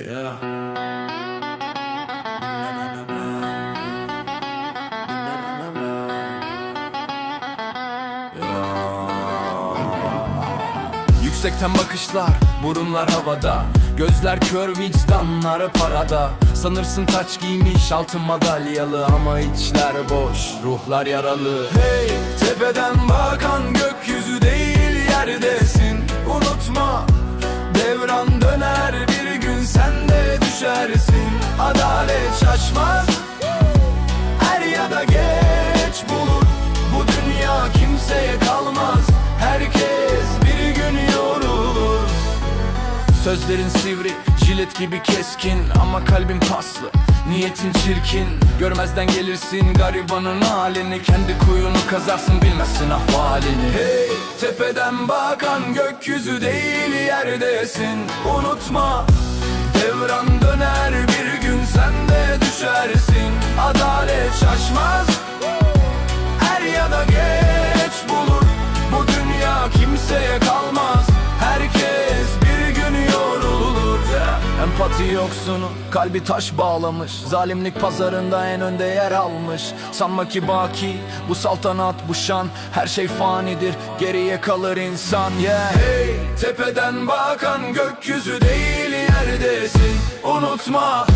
Yeah. Yüksekten bakışlar, burunlar havada. Gözler kör vicdanları parada. Sanırsın taç giymiş altın madalyalı Ama içler boş, ruhlar yaralı. Hey tepeden bakan gökyüzü Sözlerin sivri, jilet gibi keskin Ama kalbin paslı, niyetin çirkin Görmezden gelirsin garibanın halini. Kendi kuyunu kazarsın bilmezsin ahvalini. Hey tepeden bakan gökyüzü değil yerdesin. Unutma Empati yoksunu kalbi taş bağlamış. Zalimlik pazarında en önde yer almış. Sanma ki baki bu saltanat bu şan. Her şey fanidir geriye kalır insan. Yeah. Hey tepeden bakan gökyüzü değil yerdesin Unutma